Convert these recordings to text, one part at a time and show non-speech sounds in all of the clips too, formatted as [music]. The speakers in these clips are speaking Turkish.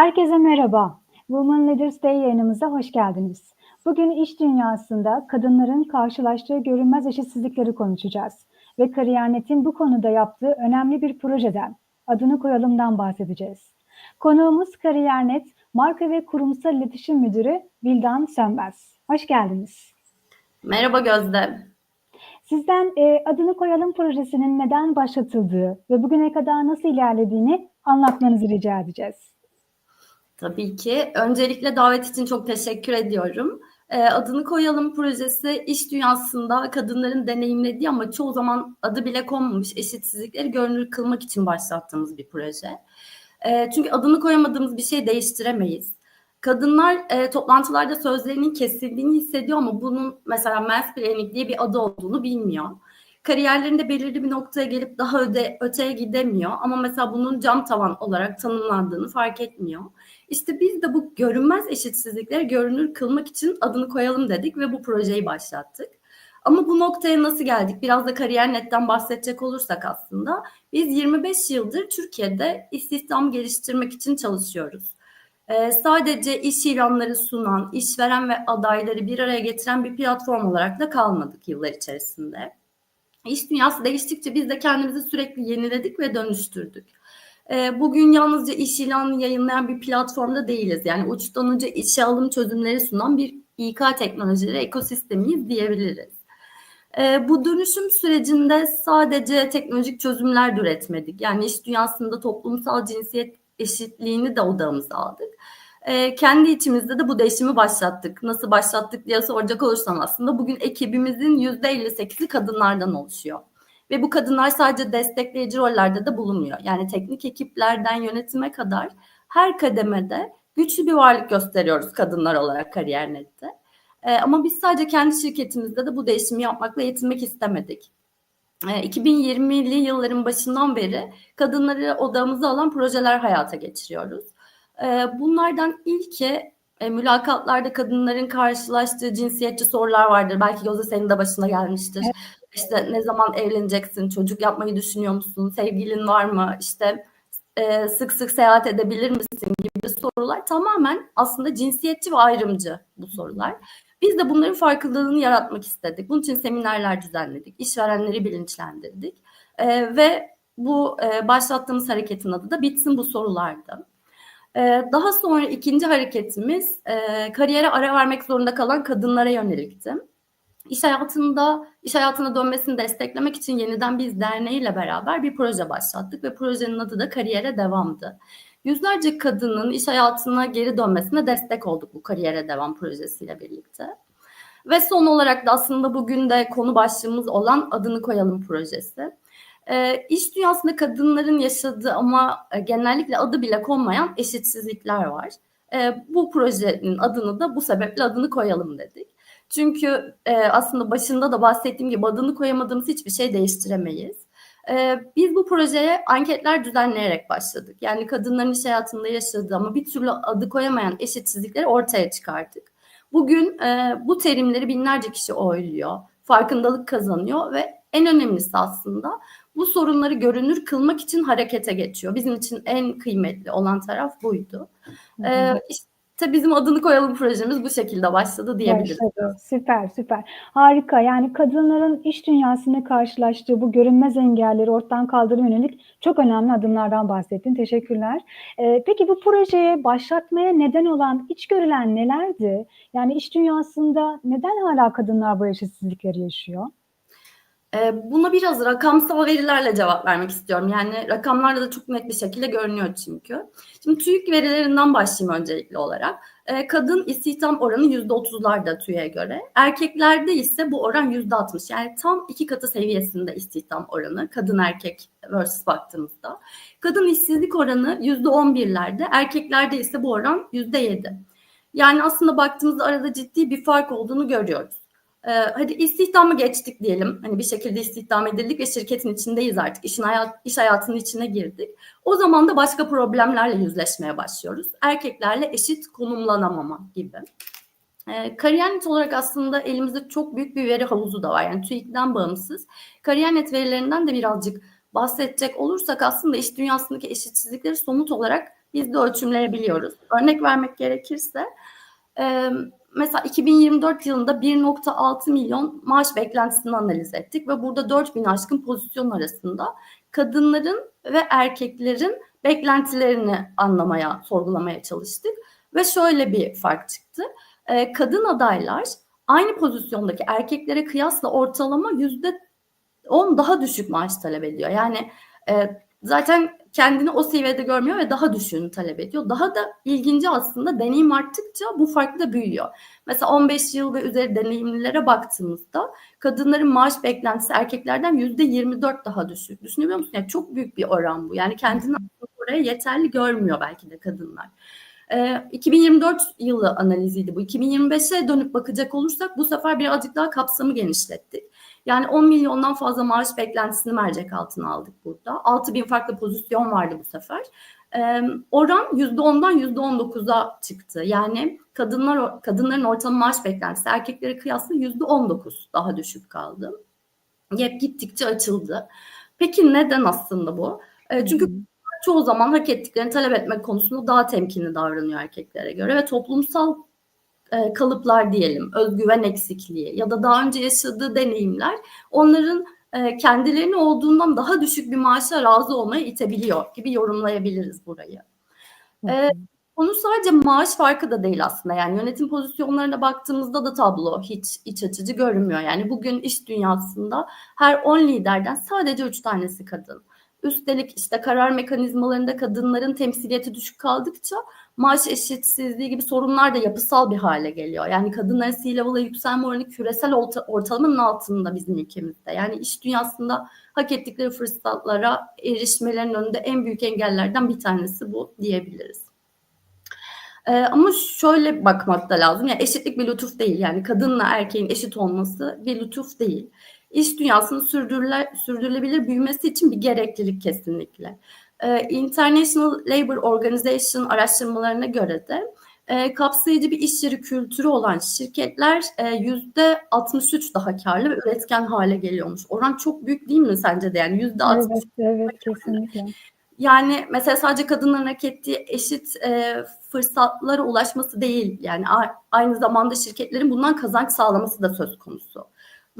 Herkese merhaba. Women Leaders Day yayınımıza hoş geldiniz. Bugün iş dünyasında kadınların karşılaştığı görünmez eşitsizlikleri konuşacağız. Ve Kariyernet'in bu konuda yaptığı önemli bir projeden, adını koyalımdan bahsedeceğiz. Konuğumuz Kariyernet, Marka ve Kurumsal İletişim Müdürü Vildan Sönmez. Hoş geldiniz. Merhaba Gözde. Sizden e, adını koyalım projesinin neden başlatıldığı ve bugüne kadar nasıl ilerlediğini anlatmanızı rica edeceğiz. Tabii ki. Öncelikle davet için çok teşekkür ediyorum. Ee, adını koyalım projesi iş dünyasında kadınların deneyimlediği ama çoğu zaman adı bile konmamış eşitsizlikleri görünür kılmak için başlattığımız bir proje. Ee, çünkü adını koyamadığımız bir şey değiştiremeyiz. Kadınlar e, toplantılarda sözlerinin kesildiğini hissediyor ama bunun mesela mansplaining diye bir adı olduğunu bilmiyor. Kariyerlerinde belirli bir noktaya gelip daha öde, öteye gidemiyor ama mesela bunun cam tavan olarak tanımlandığını fark etmiyor. İşte biz de bu görünmez eşitsizlikleri görünür kılmak için adını koyalım dedik ve bu projeyi başlattık. Ama bu noktaya nasıl geldik? Biraz da kariyer netten bahsedecek olursak aslında biz 25 yıldır Türkiye'de istihdam geliştirmek için çalışıyoruz. Ee, sadece iş ilanları sunan, işveren ve adayları bir araya getiren bir platform olarak da kalmadık yıllar içerisinde. İş dünyası değiştikçe biz de kendimizi sürekli yeniledik ve dönüştürdük. Ee, bugün yalnızca iş ilanı yayınlayan bir platformda değiliz. Yani uçtan uca işe alım çözümleri sunan bir İK teknolojileri ekosistemiyiz diyebiliriz. Ee, bu dönüşüm sürecinde sadece teknolojik çözümler de üretmedik. Yani iş dünyasında toplumsal cinsiyet eşitliğini de odağımıza aldık. Ee, kendi içimizde de bu değişimi başlattık. Nasıl başlattık diye soracak olursam aslında bugün ekibimizin %58'i kadınlardan oluşuyor. Ve bu kadınlar sadece destekleyici rollerde de bulunmuyor. Yani teknik ekiplerden yönetime kadar her kademede güçlü bir varlık gösteriyoruz kadınlar olarak kariyer nette. Ee, ama biz sadece kendi şirketimizde de bu değişimi yapmakla yetinmek istemedik. Ee, 2020'li yılların başından beri kadınları odamıza alan projeler hayata geçiriyoruz. Ee, bunlardan ilki e, mülakatlarda kadınların karşılaştığı cinsiyetçi sorular vardır. Belki Gözde senin de başına gelmiştir. Evet. İşte ne zaman evleneceksin, çocuk yapmayı düşünüyor musun, sevgilin var mı, işte e, sık sık seyahat edebilir misin gibi sorular tamamen aslında cinsiyetçi ve ayrımcı bu sorular. Biz de bunların farkındalığını yaratmak istedik. Bunun için seminerler düzenledik, işverenleri bilinçlendirdik e, ve bu e, başlattığımız hareketin adı da Bitsin Bu Sorulardı. E, daha sonra ikinci hareketimiz e, kariyere ara vermek zorunda kalan kadınlara yönelikti. İş hayatında iş hayatına dönmesini desteklemek için yeniden biz derneğiyle beraber bir proje başlattık ve projenin adı da Kariyere Devam'dı. Yüzlerce kadının iş hayatına geri dönmesine destek olduk bu Kariyere Devam projesiyle birlikte. Ve son olarak da aslında bugün de konu başlığımız olan Adını Koyalım projesi. E, iş dünyasında kadınların yaşadığı ama e, genellikle adı bile konmayan eşitsizlikler var. E, bu projenin adını da bu sebeple adını koyalım dedik. Çünkü e, aslında başında da bahsettiğim gibi adını koyamadığımız hiçbir şey değiştiremeyiz. E, biz bu projeye anketler düzenleyerek başladık. Yani kadınların iş hayatında yaşadığı ama bir türlü adı koyamayan eşitsizlikleri ortaya çıkardık. Bugün e, bu terimleri binlerce kişi oyluyor, farkındalık kazanıyor ve en önemlisi aslında bu sorunları görünür kılmak için harekete geçiyor. Bizim için en kıymetli olan taraf buydu. Ee, işte bizim adını koyalım projemiz bu şekilde başladı diyebiliriz. Başladı. Süper süper. Harika. Yani kadınların iş dünyasında karşılaştığı bu görünmez engelleri ortadan kaldırma yönelik çok önemli adımlardan bahsettin. Teşekkürler. Ee, peki bu projeye başlatmaya neden olan iç görülen nelerdi? Yani iş dünyasında neden hala kadınlar bu eşitsizlikleri yaşıyor? Buna biraz rakamsal verilerle cevap vermek istiyorum. Yani rakamlarla da çok net bir şekilde görünüyor çünkü. Şimdi TÜİK verilerinden başlayayım öncelikli olarak. Kadın istihdam oranı %30'larda TÜİK'e göre. Erkeklerde ise bu oran %60. Yani tam iki katı seviyesinde istihdam oranı kadın erkek versus baktığımızda. Kadın işsizlik oranı %11'lerde, erkeklerde ise bu oran %7. Yani aslında baktığımızda arada ciddi bir fark olduğunu görüyoruz. Ee, hadi istihdamı geçtik diyelim. Hani bir şekilde istihdam edildik ve şirketin içindeyiz artık. İşin hayat, iş hayatının içine girdik. O zaman da başka problemlerle yüzleşmeye başlıyoruz. Erkeklerle eşit konumlanamama gibi. Ee, Kariyernet olarak aslında elimizde çok büyük bir veri havuzu da var. Yani TÜİK'ten bağımsız. Kariyernet verilerinden de birazcık bahsedecek olursak aslında iş dünyasındaki eşitsizlikleri somut olarak Biz de ölçümleri biliyoruz. Örnek vermek gerekirse e, mesela 2024 yılında 1.6 milyon maaş beklentisini analiz ettik ve burada 4000 aşkın pozisyon arasında kadınların ve erkeklerin beklentilerini anlamaya, sorgulamaya çalıştık ve şöyle bir fark çıktı. E, kadın adaylar aynı pozisyondaki erkeklere kıyasla ortalama yüzde 10 daha düşük maaş talep ediyor. Yani e, zaten kendini o seviyede görmüyor ve daha düşüğünü talep ediyor. Daha da ilginci aslında deneyim arttıkça bu fark da büyüyor. Mesela 15 yıl ve üzeri deneyimlilere baktığımızda kadınların maaş beklentisi erkeklerden yüzde 24 daha düşük. Düşünebiliyor musun? Yani çok büyük bir oran bu. Yani kendini oraya yeterli görmüyor belki de kadınlar. 2024 yılı analiziydi bu. 2025'e dönüp bakacak olursak bu sefer birazcık daha kapsamı genişlettik. Yani 10 milyondan fazla maaş beklentisini mercek altına aldık burada. 6 bin farklı pozisyon vardı bu sefer. Ee, oran %10'dan %19'a çıktı. Yani kadınlar kadınların ortalama maaş beklentisi erkeklere kıyasla %19 daha düşük kaldı. Hep gittikçe açıldı. Peki neden aslında bu? Ee, çünkü çoğu zaman hak ettiklerini talep etmek konusunda daha temkinli davranıyor erkeklere göre ve toplumsal e, kalıplar diyelim, özgüven eksikliği ya da daha önce yaşadığı deneyimler onların e, kendilerini olduğundan daha düşük bir maaşa razı olmaya itebiliyor gibi yorumlayabiliriz burayı. E, konu sadece maaş farkı da değil aslında. Yani yönetim pozisyonlarına baktığımızda da tablo hiç iç açıcı görünmüyor. Yani bugün iş dünyasında her 10 liderden sadece 3 tanesi kadın. Üstelik işte karar mekanizmalarında kadınların temsiliyeti düşük kaldıkça maaş eşitsizliği gibi sorunlar da yapısal bir hale geliyor. Yani kadınların C-level'a yükselme oranı küresel orta, ortalamanın altında bizim ülkemizde. Yani iş dünyasında hak ettikleri fırsatlara erişmelerinin önünde en büyük engellerden bir tanesi bu diyebiliriz. Ee, ama şöyle bakmak da lazım. Yani eşitlik bir lütuf değil. Yani kadınla erkeğin eşit olması bir lütuf değil iş dünyasının sürdürüle, sürdürülebilir büyümesi için bir gereklilik kesinlikle. Ee, International Labour Organization araştırmalarına göre de e, kapsayıcı bir iş yeri kültürü olan şirketler e, yüzde 63 daha karlı ve üretken hale geliyormuş. Oran çok büyük değil mi sence de? Yani yüzde 63. Evet, evet kesinlikle. Yani mesela sadece kadınların hak ettiği eşit e, fırsatlara ulaşması değil. Yani aynı zamanda şirketlerin bundan kazanç sağlaması da söz konusu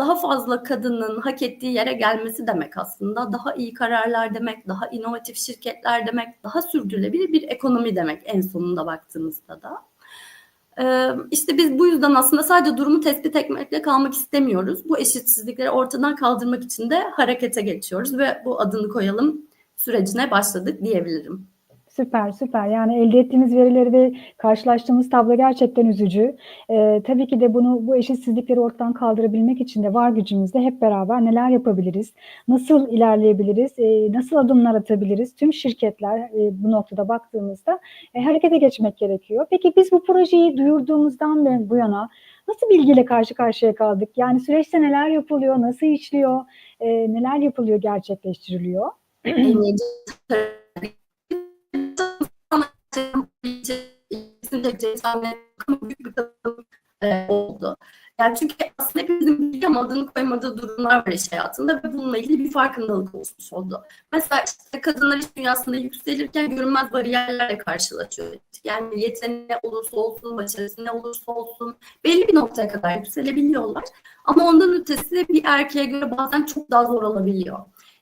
daha fazla kadının hak ettiği yere gelmesi demek aslında. Daha iyi kararlar demek, daha inovatif şirketler demek, daha sürdürülebilir bir ekonomi demek en sonunda baktığımızda da. Ee, işte biz bu yüzden aslında sadece durumu tespit etmekle kalmak istemiyoruz. Bu eşitsizlikleri ortadan kaldırmak için de harekete geçiyoruz ve bu adını koyalım sürecine başladık diyebilirim. Süper süper yani elde ettiğimiz verileri ve karşılaştığımız tablo gerçekten üzücü. Ee, tabii ki de bunu bu eşitsizlikleri ortadan kaldırabilmek için de var gücümüzde hep beraber neler yapabiliriz, nasıl ilerleyebiliriz, e, nasıl adımlar atabiliriz tüm şirketler e, bu noktada baktığımızda e, harekete geçmek gerekiyor. Peki biz bu projeyi duyurduğumuzdan bu yana nasıl bilgiyle karşı karşıya kaldık? Yani süreçte neler yapılıyor, nasıl işliyor, e, neler yapılıyor, gerçekleştiriliyor? [clears throat] oldu. Yani çünkü aslında hepimizin bilgi ama adını koymadığı durumlar var iş hayatında ve bununla ilgili bir farkındalık oluşmuş oldu. Mesela işte kadınlar iş dünyasında yükselirken görünmez bariyerlerle karşılaşıyor. Yani yeteneği ne olursa olsun, başarısı ne olursa olsun belli bir noktaya kadar yükselebiliyorlar. Ama ondan ötesi bir erkeğe göre bazen çok daha zor olabiliyor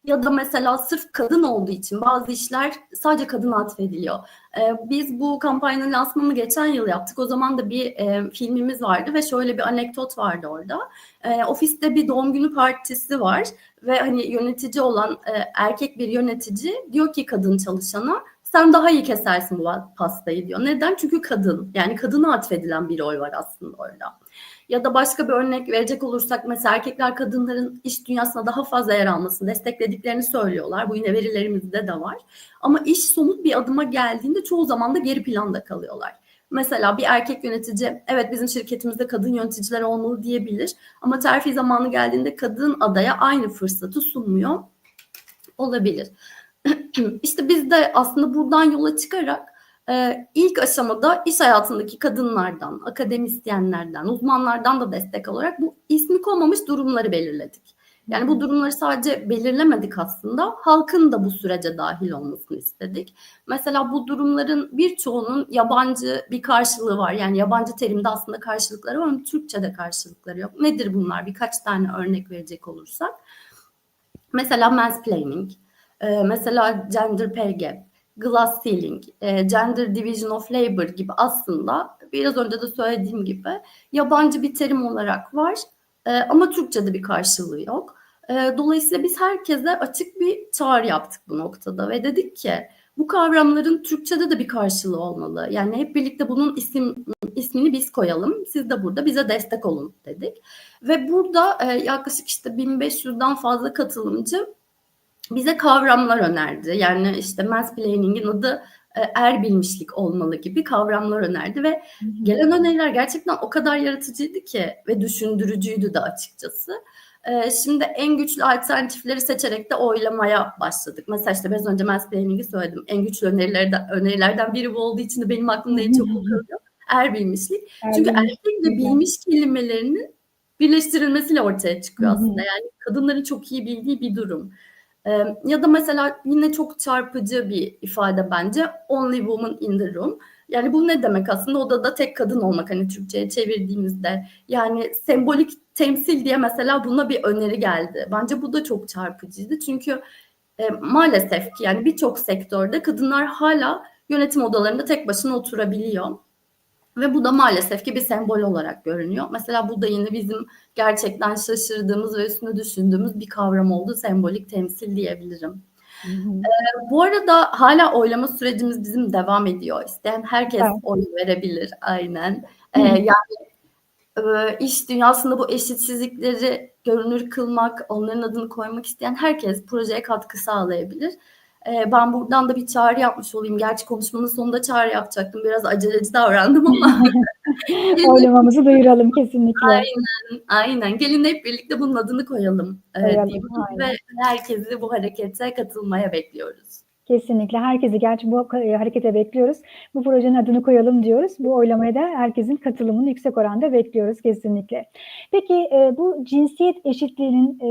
ya da mesela sırf kadın olduğu için bazı işler sadece kadın atfediliyor. Ee, biz bu kampanyanın lansmanını geçen yıl yaptık. O zaman da bir e, filmimiz vardı ve şöyle bir anekdot vardı orada. E, ofiste bir doğum günü partisi var ve hani yönetici olan e, erkek bir yönetici diyor ki kadın çalışana sen daha iyi kesersin bu pastayı diyor. Neden? Çünkü kadın. Yani kadına atfedilen bir rol var aslında orada. Ya da başka bir örnek verecek olursak mesela erkekler kadınların iş dünyasına daha fazla yer almasını desteklediklerini söylüyorlar. Bu yine verilerimizde de var. Ama iş somut bir adıma geldiğinde çoğu zaman da geri planda kalıyorlar. Mesela bir erkek yönetici evet bizim şirketimizde kadın yöneticiler olmalı diyebilir ama terfi zamanı geldiğinde kadın adaya aynı fırsatı sunmuyor olabilir. [clears throat] İşte biz de aslında buradan yola çıkarak e, ilk aşamada iş hayatındaki kadınlardan, akademisyenlerden, uzmanlardan da destek alarak bu ismi konmamış durumları belirledik. Yani bu durumları sadece belirlemedik aslında. Halkın da bu sürece dahil olmasını istedik. Mesela bu durumların birçoğunun yabancı bir karşılığı var. Yani yabancı terimde aslında karşılıkları var ama Türkçe'de karşılıkları yok. Nedir bunlar? Birkaç tane örnek verecek olursak. Mesela mansplaining, e, mesela gender pay gap, glass ceiling, e, gender division of labor gibi aslında biraz önce de söylediğim gibi yabancı bir terim olarak var e, ama Türkçe'de bir karşılığı yok. E, dolayısıyla biz herkese açık bir çağrı yaptık bu noktada ve dedik ki bu kavramların Türkçe'de de bir karşılığı olmalı. Yani hep birlikte bunun isim ismini biz koyalım. Siz de burada bize destek olun dedik. Ve burada e, yaklaşık işte 1500'den fazla katılımcı bize kavramlar önerdi. Yani işte mansplaining'in adı e, er bilmişlik olmalı gibi kavramlar önerdi ve gelen öneriler gerçekten o kadar yaratıcıydı ki ve düşündürücüydü de açıkçası. E, şimdi en güçlü alternatifleri seçerek de oylamaya başladık. Mesela işte biraz önce mansplaining'i söyledim. En güçlü önerilerden, önerilerden biri bu olduğu için de benim aklımda en çok kalıyor. Er bilmişlik. Çünkü erkek ve bilmiş kelimelerinin birleştirilmesiyle ortaya çıkıyor aslında. Yani kadınların çok iyi bildiği bir durum. Ya da mesela yine çok çarpıcı bir ifade bence only woman in the room. Yani bu ne demek aslında odada tek kadın olmak hani Türkçe'ye çevirdiğimizde. Yani sembolik temsil diye mesela buna bir öneri geldi. Bence bu da çok çarpıcıydı. Çünkü e, maalesef ki yani birçok sektörde kadınlar hala yönetim odalarında tek başına oturabiliyor. Ve bu da maalesef ki bir sembol olarak görünüyor. Mesela bu da yine bizim gerçekten şaşırdığımız ve üstüne düşündüğümüz bir kavram oldu. Sembolik temsil diyebilirim. Hı hı. Ee, bu arada hala oylama sürecimiz bizim devam ediyor. İsteyen herkes evet. oy verebilir aynen. Ee, yani e, iş dünyasında bu eşitsizlikleri görünür kılmak, onların adını koymak isteyen herkes projeye katkı sağlayabilir. Ee, ben buradan da bir çağrı yapmış olayım. Gerçi konuşmanın sonunda çağrı yapacaktım. Biraz aceleci davrandım ama. [laughs] Oylamamızı duyuralım kesinlikle. Aynen, aynen. Gelin hep birlikte bunun adını koyalım. koyalım ve herkesi bu harekete katılmaya bekliyoruz. Kesinlikle herkesi gerçi bu harekete bekliyoruz. Bu projenin adını koyalım diyoruz. Bu oylamaya da herkesin katılımını yüksek oranda bekliyoruz kesinlikle. Peki e, bu cinsiyet eşitliğinin e,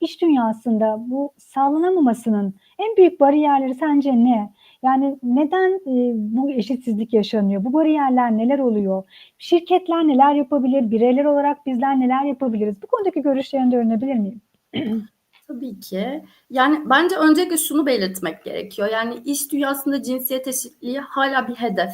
iş dünyasında bu sağlanamamasının en büyük bariyerleri sence ne? Yani neden e, bu eşitsizlik yaşanıyor? Bu bariyerler neler oluyor? Şirketler neler yapabilir? Bireyler olarak bizler neler yapabiliriz? Bu konudaki görüşlerini de öğrenebilir miyim? [clears throat] Tabii ki. Yani bence öncelikle şunu belirtmek gerekiyor. Yani iş dünyasında cinsiyet eşitliği hala bir hedef.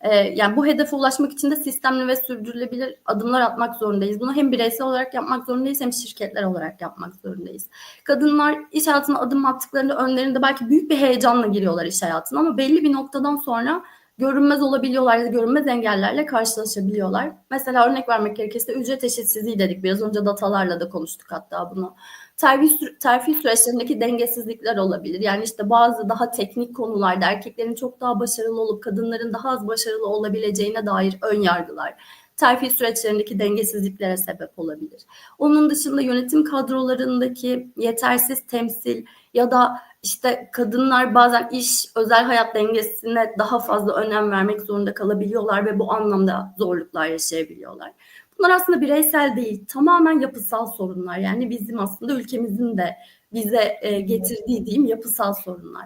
Ee, yani bu hedefe ulaşmak için de sistemli ve sürdürülebilir adımlar atmak zorundayız. Bunu hem bireysel olarak yapmak zorundayız hem şirketler olarak yapmak zorundayız. Kadınlar iş hayatına adım attıklarında önlerinde belki büyük bir heyecanla giriyorlar iş hayatına ama belli bir noktadan sonra görünmez olabiliyorlar ya da görünmez engellerle karşılaşabiliyorlar. Mesela örnek vermek gerekirse ücret eşitsizliği dedik. Biraz önce datalarla da konuştuk hatta bunu. Terfi, terfi süreçlerindeki dengesizlikler olabilir. Yani işte bazı daha teknik konularda erkeklerin çok daha başarılı olup kadınların daha az başarılı olabileceğine dair ön yargılar terfi süreçlerindeki dengesizliklere sebep olabilir. Onun dışında yönetim kadrolarındaki yetersiz temsil ya da işte kadınlar bazen iş özel hayat dengesine daha fazla önem vermek zorunda kalabiliyorlar ve bu anlamda zorluklar yaşayabiliyorlar. Bunlar aslında bireysel değil, tamamen yapısal sorunlar. Yani bizim aslında ülkemizin de bize e, getirdiği diyeyim yapısal sorunlar.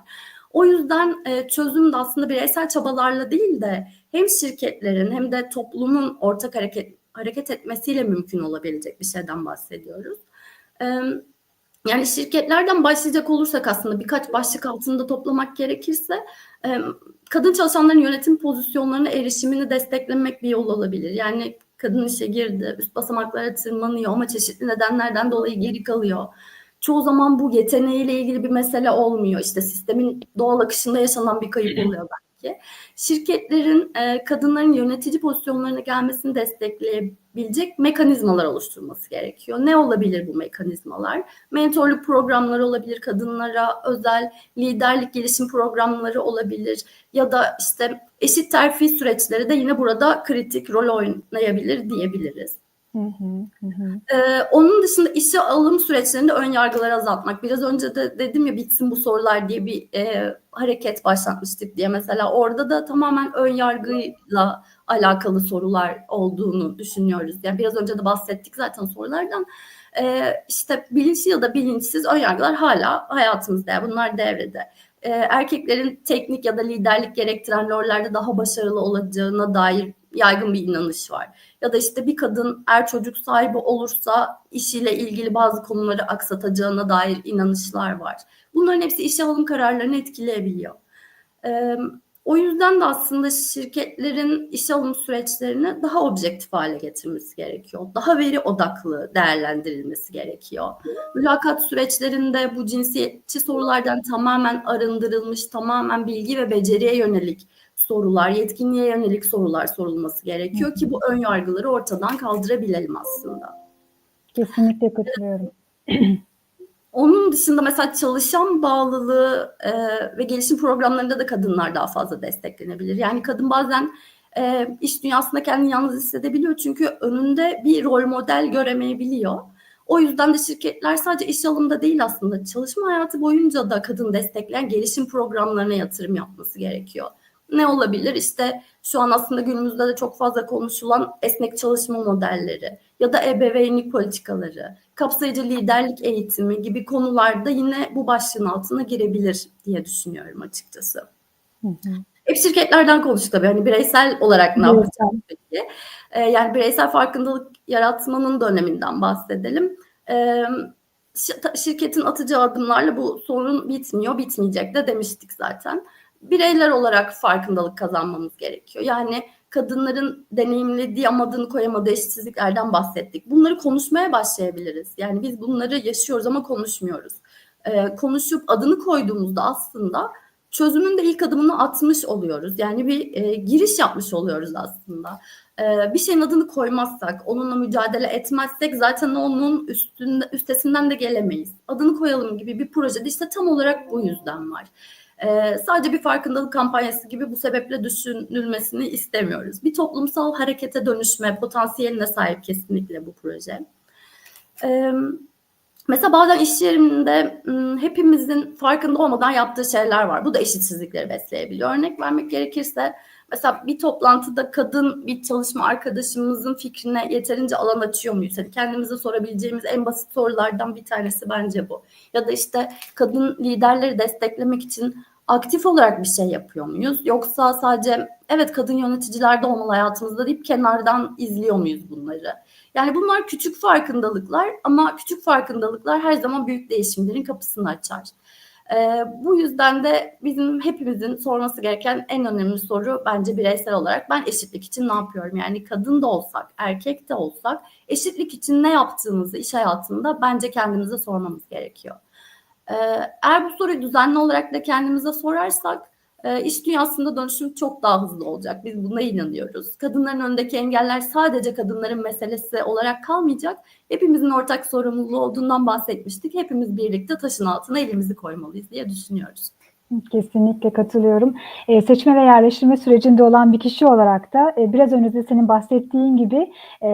O yüzden e, çözüm de aslında bireysel çabalarla değil de hem şirketlerin hem de toplumun ortak hareket hareket etmesiyle mümkün olabilecek bir şeyden bahsediyoruz. Yani şirketlerden başlayacak olursak aslında birkaç başlık altında toplamak gerekirse kadın çalışanların yönetim pozisyonlarına erişimini desteklemek bir yol olabilir. Yani kadın işe girdi, üst basamaklara tırmanıyor ama çeşitli nedenlerden dolayı geri kalıyor. Çoğu zaman bu yeteneğiyle ilgili bir mesele olmuyor. İşte sistemin doğal akışında yaşanan bir kayıp oluyor belki. Şirketlerin e, kadınların yönetici pozisyonlarına gelmesini destekleyebilecek mekanizmalar oluşturması gerekiyor. Ne olabilir bu mekanizmalar? Mentorluk programları olabilir kadınlara, özel liderlik gelişim programları olabilir ya da işte eşit terfi süreçleri de yine burada kritik rol oynayabilir diyebiliriz. Ee, onun dışında işe alım süreçlerinde ön yargıları azaltmak. Biraz önce de dedim ya bitsin bu sorular diye bir e, hareket başlatmıştık diye. Mesela orada da tamamen ön yargıyla alakalı sorular olduğunu düşünüyoruz. Yani biraz önce de bahsettik zaten sorulardan. e, işte bilinçli ya da bilinçsiz önyargılar hala hayatımızda. Yani bunlar devrede. E, erkeklerin teknik ya da liderlik gerektiren rollerde daha başarılı olacağına dair yaygın bir inanış var. Ya da işte bir kadın er çocuk sahibi olursa işiyle ilgili bazı konuları aksatacağına dair inanışlar var. Bunların hepsi işe alım kararlarını etkileyebiliyor. O yüzden de aslında şirketlerin işe alım süreçlerini daha objektif hale getirmesi gerekiyor. Daha veri odaklı değerlendirilmesi gerekiyor. Mülakat süreçlerinde bu cinsiyetçi sorulardan tamamen arındırılmış, tamamen bilgi ve beceriye yönelik sorular, yetkinliğe yönelik sorular sorulması gerekiyor ki bu ön yargıları ortadan kaldırabilelim aslında. Kesinlikle katılıyorum. [clears throat] Onun dışında mesela çalışan bağlılığı e, ve gelişim programlarında da kadınlar daha fazla desteklenebilir. Yani kadın bazen e, iş dünyasında kendini yalnız hissedebiliyor çünkü önünde bir rol model göremeyebiliyor. O yüzden de şirketler sadece iş alımda değil aslında çalışma hayatı boyunca da kadın destekleyen gelişim programlarına yatırım yapması gerekiyor. Ne olabilir? İşte şu an aslında günümüzde de çok fazla konuşulan esnek çalışma modelleri ya da ebeveynlik politikaları, kapsayıcı liderlik eğitimi gibi konularda yine bu başlığın altına girebilir diye düşünüyorum açıkçası. Hı hı. Hep şirketlerden konuştuk tabii. Hani bireysel olarak ne yapacağız peki? Ee, yani bireysel farkındalık yaratmanın döneminden bahsedelim. Ee, şirketin atacağı adımlarla bu sorun bitmiyor, bitmeyecek de demiştik zaten bireyler olarak farkındalık kazanmamız gerekiyor. Yani kadınların deneyimlediği ama adını koyamadığı eşitsizliklerden bahsettik. Bunları konuşmaya başlayabiliriz. Yani biz bunları yaşıyoruz ama konuşmuyoruz. Ee, konuşup adını koyduğumuzda aslında çözümün de ilk adımını atmış oluyoruz. Yani bir e, giriş yapmış oluyoruz aslında. Ee, bir şeyin adını koymazsak, onunla mücadele etmezsek zaten onun üstünde, üstesinden de gelemeyiz. Adını koyalım gibi bir projede işte tam olarak bu yüzden var. Ee, sadece bir farkındalık kampanyası gibi bu sebeple düşünülmesini istemiyoruz. Bir toplumsal harekete dönüşme potansiyeline sahip kesinlikle bu proje. Ee, mesela bazen iş yerinde hepimizin farkında olmadan yaptığı şeyler var. Bu da eşitsizlikleri besleyebiliyor. Örnek vermek gerekirse mesela bir toplantıda kadın bir çalışma arkadaşımızın fikrine yeterince alan açıyor muyuz? Yani kendimize sorabileceğimiz en basit sorulardan bir tanesi bence bu. Ya da işte kadın liderleri desteklemek için aktif olarak bir şey yapıyor muyuz? Yoksa sadece evet kadın yöneticiler de olmalı hayatımızda deyip kenardan izliyor muyuz bunları? Yani bunlar küçük farkındalıklar ama küçük farkındalıklar her zaman büyük değişimlerin kapısını açar. Ee, bu yüzden de bizim hepimizin sorması gereken en önemli soru bence bireysel olarak ben eşitlik için ne yapıyorum? Yani kadın da olsak, erkek de olsak eşitlik için ne yaptığımızı iş hayatında bence kendimize sormamız gerekiyor. Ee, eğer bu soruyu düzenli olarak da kendimize sorarsak e, iş dünyasında dönüşüm çok daha hızlı olacak. Biz buna inanıyoruz. Kadınların önündeki engeller sadece kadınların meselesi olarak kalmayacak. Hepimizin ortak sorumluluğu olduğundan bahsetmiştik. Hepimiz birlikte taşın altına elimizi koymalıyız diye düşünüyoruz. Kesinlikle katılıyorum. E, seçme ve yerleştirme sürecinde olan bir kişi olarak da e, biraz önce de senin bahsettiğin gibi e,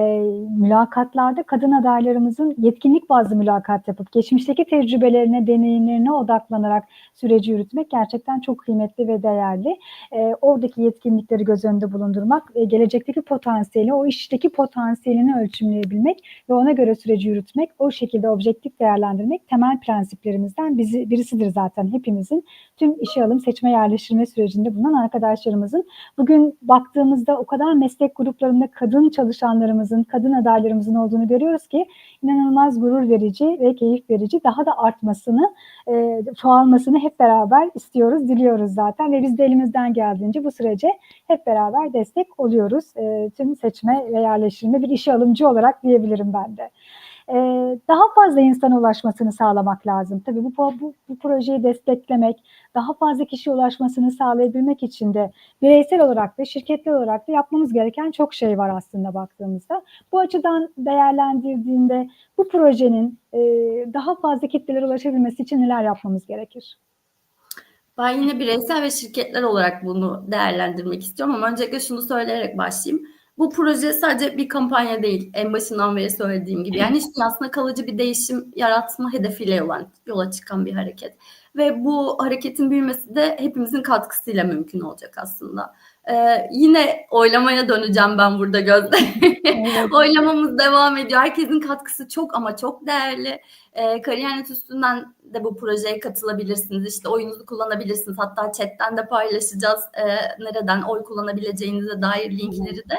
mülakatlarda kadın adaylarımızın yetkinlik bazlı mülakat yapıp geçmişteki tecrübelerine, deneyimlerine odaklanarak süreci yürütmek gerçekten çok kıymetli ve değerli. E, oradaki yetkinlikleri göz önünde bulundurmak ve gelecekteki potansiyeli, o işteki potansiyelini ölçümleyebilmek ve ona göre süreci yürütmek, o şekilde objektif değerlendirmek temel prensiplerimizden bizi, birisidir zaten hepimizin tüm işe alım, seçme, yerleştirme sürecinde bulunan arkadaşlarımızın bugün baktığımızda o kadar meslek gruplarında kadın çalışanlarımızın, kadın adaylarımızın olduğunu görüyoruz ki inanılmaz gurur verici ve keyif verici. Daha da artmasını, e, çoğalmasını hep beraber istiyoruz, diliyoruz zaten ve biz de elimizden geldiğince bu sürece hep beraber destek oluyoruz. E, tüm seçme ve yerleştirme bir işe alımcı olarak diyebilirim ben de daha fazla insana ulaşmasını sağlamak lazım. Tabii bu, bu, bu projeyi desteklemek, daha fazla kişi ulaşmasını sağlayabilmek için de bireysel olarak da şirketler olarak da yapmamız gereken çok şey var aslında baktığımızda. Bu açıdan değerlendirdiğinde bu projenin e, daha fazla kitlelere ulaşabilmesi için neler yapmamız gerekir? Ben yine bireysel ve şirketler olarak bunu değerlendirmek istiyorum ama öncelikle şunu söyleyerek başlayayım bu proje sadece bir kampanya değil. En başından beri söylediğim gibi. Yani iş dünyasında kalıcı bir değişim yaratma hedefiyle yola, yola çıkan bir hareket. Ve bu hareketin büyümesi de hepimizin katkısıyla mümkün olacak aslında. Ee, yine oylamaya döneceğim ben burada Gözde. Evet. [laughs] Oylamamız devam ediyor. Herkesin katkısı çok ama çok değerli. Ee, Kariyer.net üstünden de bu projeye katılabilirsiniz. İşte oyunuzu kullanabilirsiniz. Hatta chatten de paylaşacağız e, nereden oy kullanabileceğinize dair linkleri de.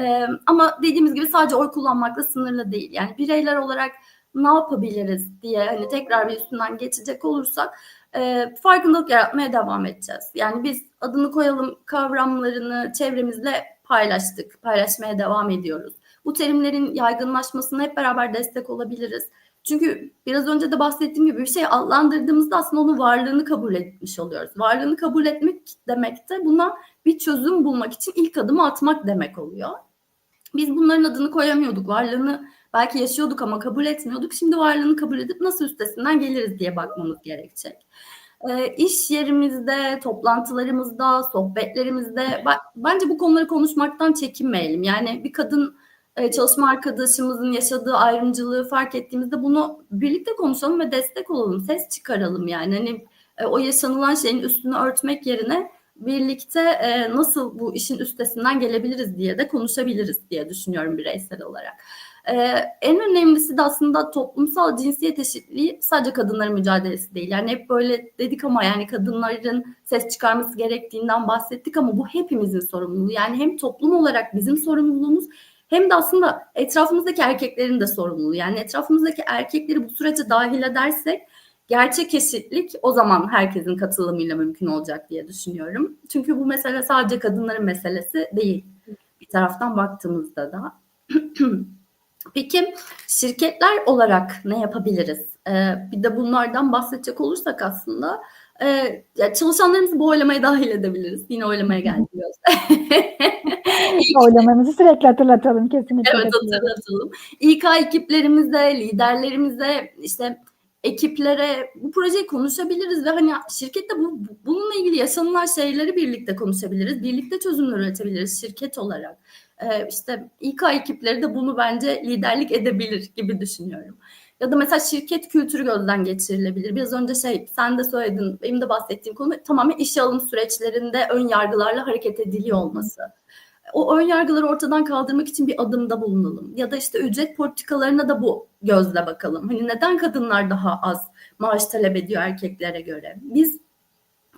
E, ama dediğimiz gibi sadece oy kullanmakla sınırlı değil. Yani bireyler olarak ne yapabiliriz diye hani tekrar bir üstünden geçecek olursak e, farkındalık yaratmaya devam edeceğiz. Yani biz adını koyalım kavramlarını çevremizle paylaştık, paylaşmaya devam ediyoruz. Bu terimlerin yaygınlaşmasına hep beraber destek olabiliriz. Çünkü biraz önce de bahsettiğim gibi bir şey adlandırdığımızda aslında onun varlığını kabul etmiş oluyoruz. Varlığını kabul etmek demek de buna bir çözüm bulmak için ilk adımı atmak demek oluyor. Biz bunların adını koyamıyorduk. Varlığını belki yaşıyorduk ama kabul etmiyorduk. Şimdi varlığını kabul edip nasıl üstesinden geliriz diye bakmamız gerekecek. E, iş yerimizde, toplantılarımızda, sohbetlerimizde bence bu konuları konuşmaktan çekinmeyelim. Yani bir kadın e, çalışma arkadaşımızın yaşadığı ayrımcılığı fark ettiğimizde bunu birlikte konuşalım ve destek olalım, ses çıkaralım yani. Hani e, o yaşanılan şeyin üstünü örtmek yerine birlikte e, nasıl bu işin üstesinden gelebiliriz diye de konuşabiliriz diye düşünüyorum bireysel olarak. Ee, en önemlisi de aslında toplumsal cinsiyet eşitliği sadece kadınların mücadelesi değil. Yani hep böyle dedik ama yani kadınların ses çıkarması gerektiğinden bahsettik ama bu hepimizin sorumluluğu. Yani hem toplum olarak bizim sorumluluğumuz hem de aslında etrafımızdaki erkeklerin de sorumluluğu. Yani etrafımızdaki erkekleri bu sürece dahil edersek gerçek eşitlik o zaman herkesin katılımıyla mümkün olacak diye düşünüyorum. Çünkü bu mesele sadece kadınların meselesi değil. Bir taraftan baktığımızda da. [clears throat] Peki şirketler olarak ne yapabiliriz? Ee, bir de bunlardan bahsedecek olursak aslında e, ya çalışanlarımızı bu oylamaya dahil edebiliriz. Yine oylamaya geldik. [laughs] Oylamamızı sürekli hatırlatalım kesinlikle. Evet hatırlatalım. İK ekiplerimize, liderlerimize, işte ekiplere bu projeyi konuşabiliriz ve hani şirkette bu, bununla ilgili yaşanılan şeyleri birlikte konuşabiliriz. Birlikte çözümler üretebiliriz şirket olarak. Ee, işte İK ekipleri de bunu bence liderlik edebilir gibi düşünüyorum. Ya da mesela şirket kültürü gözden geçirilebilir. Biraz önce şey sen de söyledin, benim de bahsettiğim konu tamamen işe alım süreçlerinde ön yargılarla hareket ediliyor olması. O ön yargıları ortadan kaldırmak için bir adımda bulunalım. Ya da işte ücret politikalarına da bu gözle bakalım. Hani neden kadınlar daha az maaş talep ediyor erkeklere göre? Biz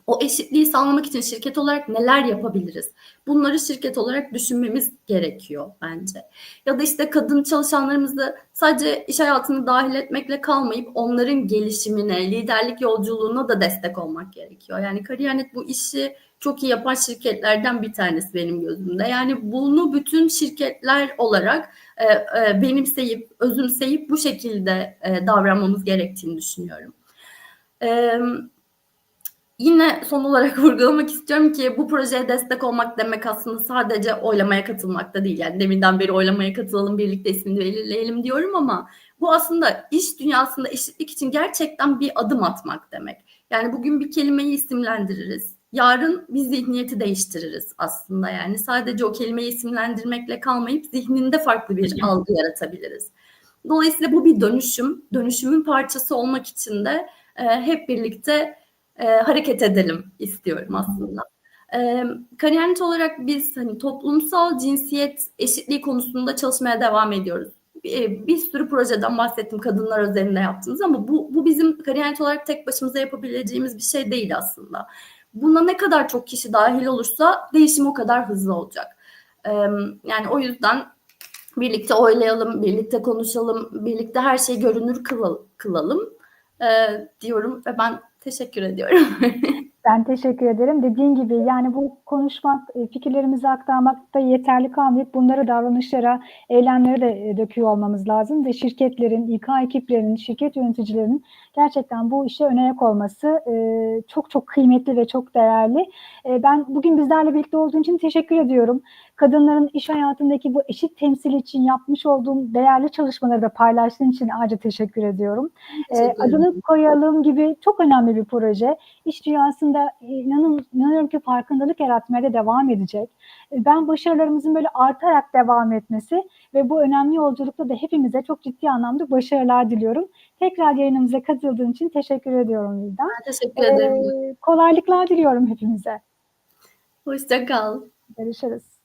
o eşitliği sağlamak için şirket olarak neler yapabiliriz? Bunları şirket olarak düşünmemiz gerekiyor bence. Ya da işte kadın çalışanlarımızı sadece iş hayatını dahil etmekle kalmayıp onların gelişimine, liderlik yolculuğuna da destek olmak gerekiyor. Yani Kariyer.net bu işi çok iyi yapan şirketlerden bir tanesi benim gözümde. Yani bunu bütün şirketler olarak e, e, benimseyip, özümseyip bu şekilde e, davranmamız gerektiğini düşünüyorum. Evet Yine son olarak [laughs] vurgulamak istiyorum ki bu projeye destek olmak demek aslında sadece oylamaya katılmak da değil. Yani deminden beri oylamaya katılalım, birlikte ismini belirleyelim diyorum ama bu aslında iş dünyasında eşitlik için gerçekten bir adım atmak demek. Yani bugün bir kelimeyi isimlendiririz. Yarın bir zihniyeti değiştiririz aslında. Yani sadece o kelimeyi isimlendirmekle kalmayıp zihninde farklı bir algı yaratabiliriz. Dolayısıyla bu bir dönüşüm. Dönüşümün parçası olmak için de e, hep birlikte e, hareket edelim istiyorum aslında. E, Kariyer.net olarak biz hani toplumsal cinsiyet eşitliği konusunda çalışmaya devam ediyoruz. Bir, bir sürü projeden bahsettim kadınlar özelinde yaptığımız ama bu, bu bizim Kariyer.net olarak tek başımıza yapabileceğimiz bir şey değil aslında. Buna ne kadar çok kişi dahil olursa değişim o kadar hızlı olacak. E, yani o yüzden birlikte oylayalım, birlikte konuşalım, birlikte her şeyi görünür kılalım e, diyorum ve ben Teşekkür ediyorum. [laughs] ben teşekkür ederim. Dediğin gibi yani bu konuşmak, e, fikirlerimizi aktarmak da yeterli kalmayıp bunları davranışlara, eylemlere de e, döküyor olmamız lazım ve şirketlerin, İK ekiplerinin, şirket yöneticilerinin gerçekten bu işe önayak olması e, çok çok kıymetli ve çok değerli. Ben bugün bizlerle birlikte olduğun için teşekkür ediyorum kadınların iş hayatındaki bu eşit temsil için yapmış olduğum değerli çalışmaları da paylaştığın için ayrıca teşekkür ediyorum. Teşekkür ee, adını koyalım gibi çok önemli bir proje. İş dünyasında inanın, inanıyorum ki farkındalık yaratmaya da devam edecek. Ben başarılarımızın böyle artarak devam etmesi ve bu önemli yolculukta da hepimize çok ciddi anlamda başarılar diliyorum. Tekrar yayınımıza katıldığın için teşekkür ediyorum Vildan. Teşekkür ederim. Ee, kolaylıklar diliyorum hepimize. Hoşça kal. Görüşürüz.